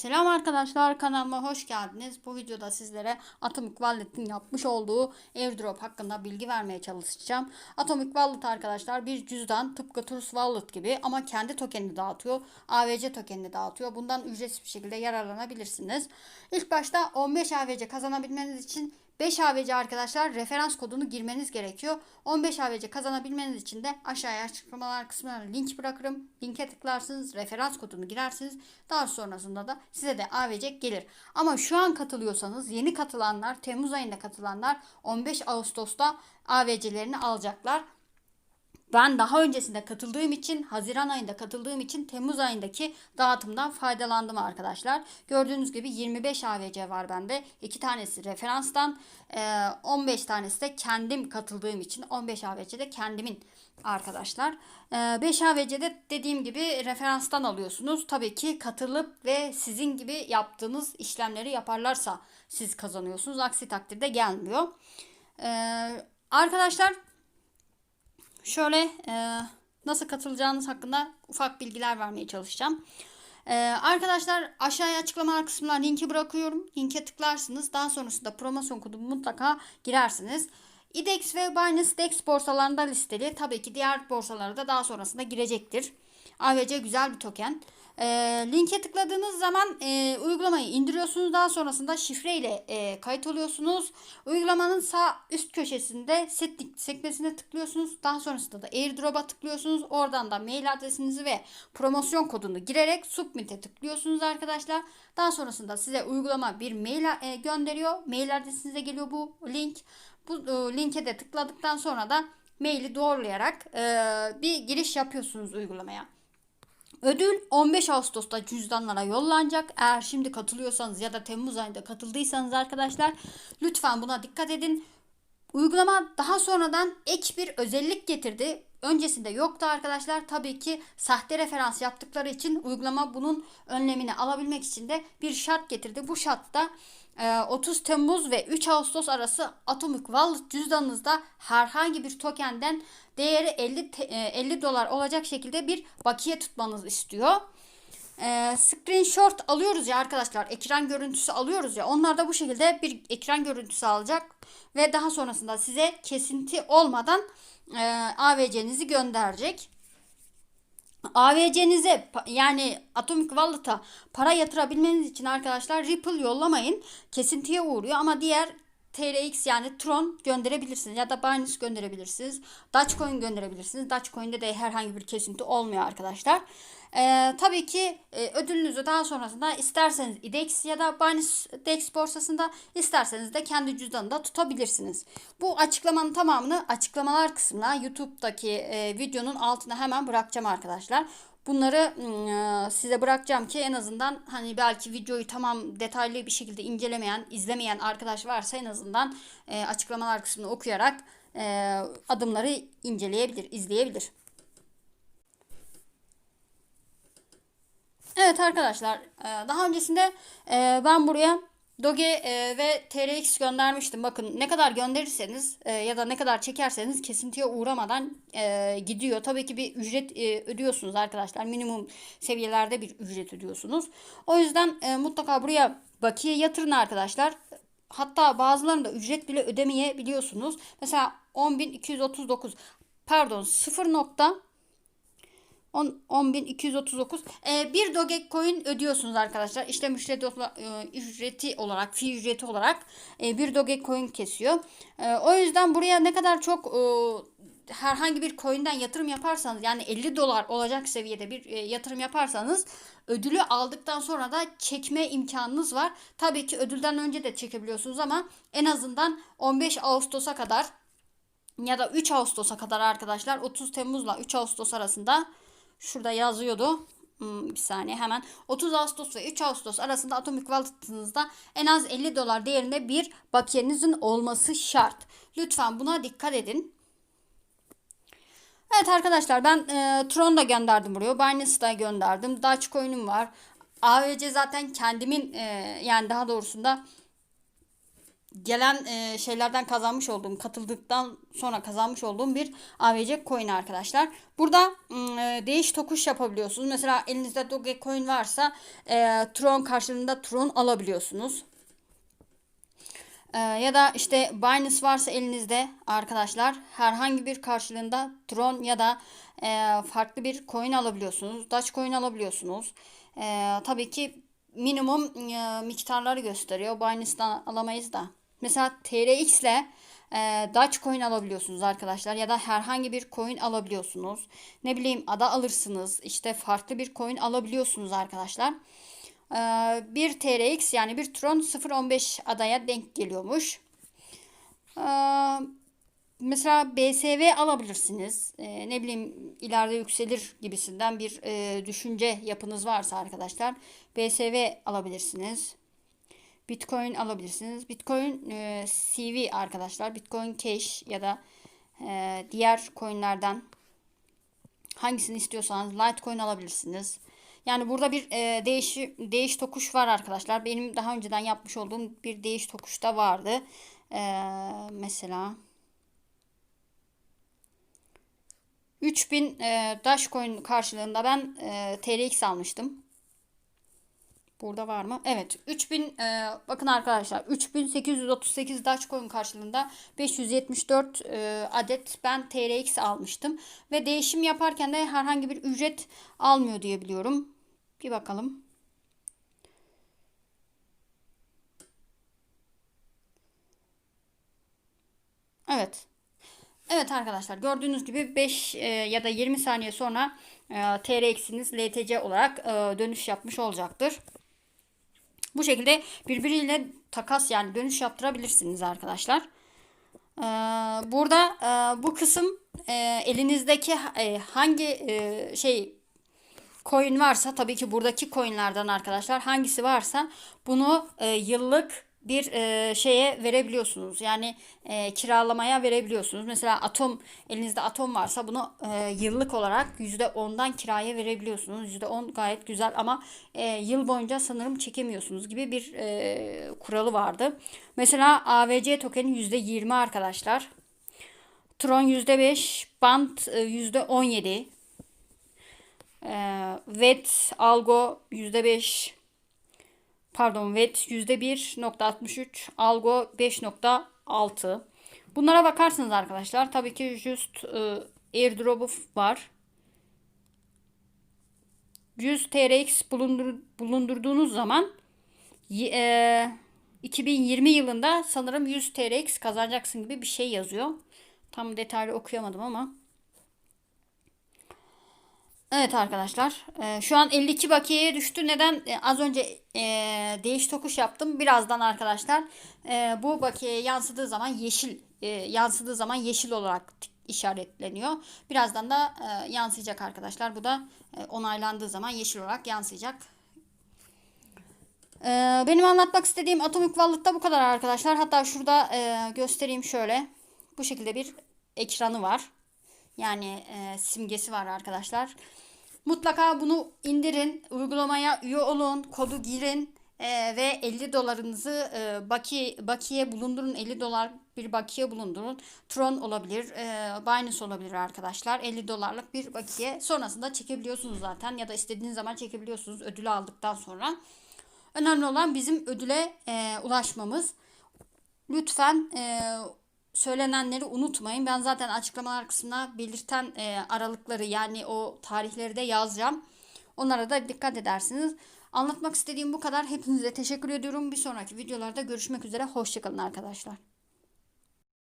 Selam arkadaşlar kanalıma hoş geldiniz. Bu videoda sizlere Atomic Wallet'in yapmış olduğu airdrop hakkında bilgi vermeye çalışacağım. Atomic Wallet arkadaşlar bir cüzdan tıpkı Trust Wallet gibi ama kendi tokenini dağıtıyor. AVC tokenini dağıtıyor. Bundan ücretsiz bir şekilde yararlanabilirsiniz. İlk başta 15 AVC kazanabilmeniz için 5 AVC arkadaşlar referans kodunu girmeniz gerekiyor. 15 AVC kazanabilmeniz için de aşağıya açıklamalar kısmına link bırakırım. Linke tıklarsınız, referans kodunu girersiniz. Daha sonrasında da size de AVC gelir. Ama şu an katılıyorsanız yeni katılanlar, Temmuz ayında katılanlar 15 Ağustos'ta AVC'lerini alacaklar. Ben daha öncesinde katıldığım için, Haziran ayında katıldığım için Temmuz ayındaki dağıtımdan faydalandım arkadaşlar. Gördüğünüz gibi 25 AVC var bende. 2 tanesi referanstan, 15 tanesi de kendim katıldığım için 15 AVC de kendimin arkadaşlar. 5 AVC'de dediğim gibi referanstan alıyorsunuz. Tabii ki katılıp ve sizin gibi yaptığınız işlemleri yaparlarsa siz kazanıyorsunuz. Aksi takdirde gelmiyor. Arkadaşlar şöyle e, nasıl katılacağınız hakkında ufak bilgiler vermeye çalışacağım. E, arkadaşlar aşağıya açıklamalar kısmına linki bırakıyorum. Linke tıklarsınız. Daha sonrasında promosyon kodu mutlaka girersiniz. IDEX ve Binance DEX borsalarında listeli. Tabii ki diğer borsalara da daha sonrasında girecektir. AVC güzel bir token. E, linke tıkladığınız zaman e, uygulamayı indiriyorsunuz. Daha sonrasında şifre ile e, kayıt oluyorsunuz. Uygulamanın sağ üst köşesinde setting sekmesine tıklıyorsunuz. Daha sonrasında da airdrop'a tıklıyorsunuz. Oradan da mail adresinizi ve promosyon kodunu girerek submit'e tıklıyorsunuz arkadaşlar. Daha sonrasında size uygulama bir mail e, gönderiyor. Mail adresinize geliyor bu link. Bu e, linke de tıkladıktan sonra da maili doğrulayarak e, bir giriş yapıyorsunuz uygulamaya. Ödül 15 Ağustos'ta cüzdanlara yollanacak. Eğer şimdi katılıyorsanız ya da Temmuz ayında katıldıysanız arkadaşlar lütfen buna dikkat edin. Uygulama daha sonradan ek bir özellik getirdi. Öncesinde yoktu arkadaşlar. Tabii ki sahte referans yaptıkları için uygulama bunun önlemini alabilmek için de bir şart getirdi. Bu şartta 30 Temmuz ve 3 Ağustos arası Atomic Wallet cüzdanınızda herhangi bir tokenden değeri 50 50 dolar olacak şekilde bir bakiye tutmanız istiyor. E, screenshot alıyoruz ya arkadaşlar. Ekran görüntüsü alıyoruz ya. Onlar da bu şekilde bir ekran görüntüsü alacak ve daha sonrasında size kesinti olmadan e, AVC'nizi gönderecek. AVC'nize yani Atomic Wallet'a para yatırabilmeniz için arkadaşlar Ripple yollamayın. Kesintiye uğruyor ama diğer TRX yani Tron gönderebilirsiniz ya da Binance gönderebilirsiniz. Dogecoin gönderebilirsiniz. Dogecoin'de de herhangi bir kesinti olmuyor arkadaşlar. Ee, tabii ki e, ödülünüzü daha sonrasında isterseniz IDEX ya da Binance DEX borsasında isterseniz de kendi cüzdanında tutabilirsiniz. Bu açıklamanın tamamını açıklamalar kısmına YouTube'daki e, videonun altına hemen bırakacağım arkadaşlar. Bunları ıı, size bırakacağım ki en azından hani belki videoyu tamam detaylı bir şekilde incelemeyen, izlemeyen arkadaş varsa en azından e, açıklamalar kısmını okuyarak e, adımları inceleyebilir, izleyebilir. Evet arkadaşlar daha öncesinde ben buraya Doge e, ve TRX göndermiştim. Bakın ne kadar gönderirseniz e, ya da ne kadar çekerseniz kesintiye uğramadan e, gidiyor. Tabii ki bir ücret e, ödüyorsunuz arkadaşlar. Minimum seviyelerde bir ücret ödüyorsunuz. O yüzden e, mutlaka buraya bakiye yatırın arkadaşlar. Hatta bazılarında ücret bile ödemeyebiliyorsunuz. Mesela 10.239 pardon 0. 10.239 ee, bir Dogecoin ödüyorsunuz arkadaşlar. İşlem ücreti, e, ücreti olarak, fi ücreti olarak e, bir Dogecoin kesiyor. E, o yüzden buraya ne kadar çok e, herhangi bir coin'den yatırım yaparsanız yani 50 dolar olacak seviyede bir e, yatırım yaparsanız ödülü aldıktan sonra da çekme imkanınız var. Tabii ki ödülden önce de çekebiliyorsunuz ama en azından 15 Ağustos'a kadar ya da 3 Ağustos'a kadar arkadaşlar 30 Temmuz'la 3 Ağustos arasında Şurada yazıyordu. Hmm, bir saniye hemen 30 Ağustos ve 3 Ağustos arasında Atomic Wallet'ınızda en az 50 dolar değerinde bir bakiyenizin olması şart. Lütfen buna dikkat edin. Evet arkadaşlar ben e, Tron da gönderdim buraya. Binance da gönderdim. Dogecoin'im var. AVC zaten kendimin e, yani daha doğrusunda gelen e, şeylerden kazanmış olduğum, katıldıktan sonra kazanmış olduğum bir AVC coin arkadaşlar. Burada e, değiş tokuş yapabiliyorsunuz. Mesela elinizde Dogecoin varsa e, Tron karşılığında Tron alabiliyorsunuz. E, ya da işte Binance varsa elinizde arkadaşlar herhangi bir karşılığında Tron ya da e, farklı bir coin alabiliyorsunuz. Dogecoin alabiliyorsunuz. E, tabii ki minimum e, miktarları gösteriyor. Binance'dan alamayız da. Mesela TRX ile e, Dogecoin alabiliyorsunuz arkadaşlar ya da herhangi bir coin alabiliyorsunuz. Ne bileyim ada alırsınız. İşte farklı bir coin alabiliyorsunuz arkadaşlar. E, bir TRX yani bir Tron 0.15 adaya denk geliyormuş. E, mesela BSV alabilirsiniz. E, ne bileyim ileride yükselir gibisinden bir e, düşünce yapınız varsa arkadaşlar BSV alabilirsiniz. Bitcoin alabilirsiniz. Bitcoin e, CV arkadaşlar. Bitcoin Cash ya da e, diğer coinlerden hangisini istiyorsanız Litecoin alabilirsiniz. Yani burada bir e, değiş değiş tokuş var arkadaşlar. Benim daha önceden yapmış olduğum bir değiş tokuş da vardı. E, mesela 3000 e, Dogecoin karşılığında ben e, TRX almıştım. Burada var mı? Evet. 3000 e, bakın arkadaşlar 3838 Dogecoin karşılığında 574 e, adet ben TRX almıştım ve değişim yaparken de herhangi bir ücret almıyor diye biliyorum. Bir bakalım. Evet. Evet arkadaşlar gördüğünüz gibi 5 e, ya da 20 saniye sonra e, TRX'iniz LTC olarak e, dönüş yapmış olacaktır. Bu şekilde birbiriyle takas yani dönüş yaptırabilirsiniz arkadaşlar. Ee, burada e, bu kısım e, elinizdeki e, hangi şey coin varsa tabii ki buradaki coinlerden arkadaşlar hangisi varsa bunu yıllık bir e, şeye verebiliyorsunuz. Yani e, kiralamaya verebiliyorsunuz. Mesela atom elinizde atom varsa bunu e, yıllık olarak %10'dan kiraya verebiliyorsunuz. %10 gayet güzel ama e, yıl boyunca sanırım çekemiyorsunuz gibi bir e, kuralı vardı. Mesela AVC tokeni %20 arkadaşlar. Tron %5, Bant e, %17. E, VET, Algo %5, pardon VET %1.63, Algo 5.6. Bunlara bakarsınız arkadaşlar. Tabii ki just e, airdrop'u var. 100 TRX bulundur, bulundurduğunuz zaman e, 2020 yılında sanırım 100 TRX kazanacaksın gibi bir şey yazıyor. Tam detaylı okuyamadım ama. Evet arkadaşlar. E, şu an 52 bakiyeye düştü. Neden? E, az önce e, değiş tokuş yaptım. Birazdan arkadaşlar e, bu bakiye yansıdığı zaman yeşil e, yansıdığı zaman yeşil olarak işaretleniyor. Birazdan da e, yansıyacak arkadaşlar. Bu da e, onaylandığı zaman yeşil olarak yansıyacak. E, benim anlatmak istediğim Atomic Wallet'ta bu kadar arkadaşlar. Hatta şurada e, göstereyim şöyle. Bu şekilde bir ekranı var. Yani e, simgesi var arkadaşlar. Mutlaka bunu indirin, uygulamaya üye olun, kodu girin e, ve 50 dolarınızı e, baki bakiye bulundurun. 50 dolar bir bakiye bulundurun. Tron olabilir, e, Binance olabilir arkadaşlar. 50 dolarlık bir bakiye. Sonrasında çekebiliyorsunuz zaten ya da istediğiniz zaman çekebiliyorsunuz ödülü aldıktan sonra. Önemli olan bizim ödüle e, ulaşmamız. Lütfen e, söylenenleri unutmayın. Ben zaten açıklamalar kısmına belirten e, aralıkları yani o tarihleri de yazacağım. Onlara da dikkat edersiniz. Anlatmak istediğim bu kadar. Hepinize teşekkür ediyorum. Bir sonraki videolarda görüşmek üzere. Hoşçakalın arkadaşlar.